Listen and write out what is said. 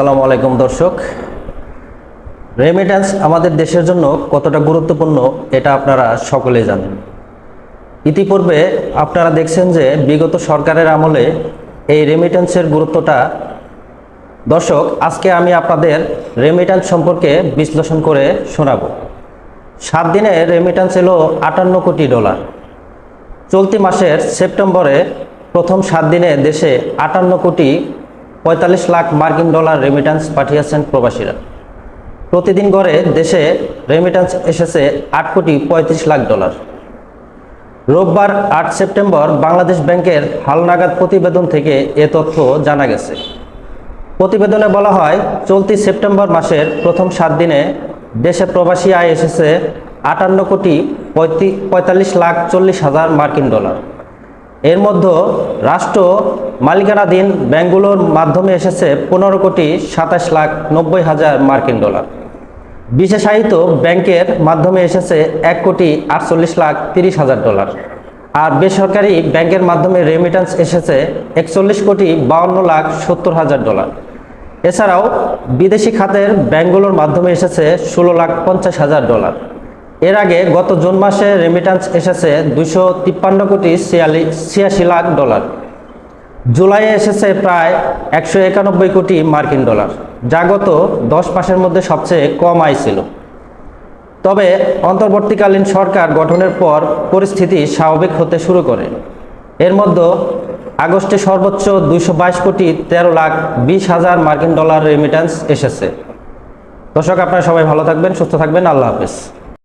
আসসালামু আলাইকুম দর্শক। রেমিট্যান্স আমাদের দেশের জন্য কতটা গুরুত্বপূর্ণ এটা আপনারা সকলেই জানেন। ইতিপূর্বে আপনারা দেখছেন যে বিগত সরকারের আমলে এই রেমিট্যান্সের গুরুত্বটা দর্শক, আজকে আমি আপনাদের রেমিট্যান্স সম্পর্কে বিশ্লেষণ করে শোনাব। সাত দিনে রেমিট্যান্স এলো আটান্ন কোটি ডলার। চলতি মাসের সেপ্টেম্বরে প্রথম সাত দিনে দেশে আটান্ন কোটি পঁয়তাল্লিশ লাখ মার্কিন ডলার রেমিট্যান্স পাঠিয়েছেন প্রবাসীরা। প্রতিদিন গড়ে দেশে রেমিট্যান্স এসেছে আট কোটি পঁয়ত্রিশ লাখ ডলার। রোববার আট সেপ্টেম্বর বাংলাদেশ ব্যাংকের হালনাগাদ প্রতিবেদন থেকে এ তথ্য জানা গেছে। প্রতিবেদনে বলা হয়, চলতি সেপ্টেম্বর মাসের প্রথম সাত দিনে দেশে প্রবাসী আয় এসেছে আটান্ন কোটি পঁয়তাল্লিশ লাখ চল্লিশ হাজার মার্কিন ডলার। এর মধ্যে রাষ্ট্র মালিকানাধীন ব্যাংকগুলোর মাধ্যমে এসেছে পনেরো কোটি সাতাশ লাখ নব্বই হাজার মার্কিন ডলার। বিশেষায়িত ব্যাংকের মাধ্যমে এসেছে এক কোটি আটচল্লিশ লাখ তিরিশ হাজার ডলার। আর বেসরকারি ব্যাংকের মাধ্যমে রেমিট্যান্স এসেছে একচল্লিশ কোটি বাউন্ন লাখ সত্তর হাজার ডলার। এছাড়াও বিদেশি খাতের ব্যাংকগুলোর মাধ্যমে এসেছে ষোলো লাখ পঞ্চাশ হাজার ডলার। এর আগে গত জুন মাসে রেমিট্যান্স এসেছে দুশো তিপ্পান্ন কোটি ছিয়ালি, ছিয়াশি লাখ ডলার। জুলাইয়ে এসেছে প্রায় একশো একানব্বই কোটি মার্কিন ডলার, যা গত দশ মাসের মধ্যে সবচেয়ে কম আয় ছিল। তবে অন্তর্বর্তীকালীন সরকার গঠনের পর পরিস্থিতি স্বাভাবিক হতে শুরু করে। এর মধ্যে আগস্টে সর্বোচ্চ দুইশো বাইশ কোটি তেরো লাখ বিশ হাজার মার্কিন ডলার রেমিট্যান্স এসেছে। দর্শক, আপনারা সবাই ভালো থাকবেন, সুস্থ থাকবেন। আল্লাহ হাফেজ।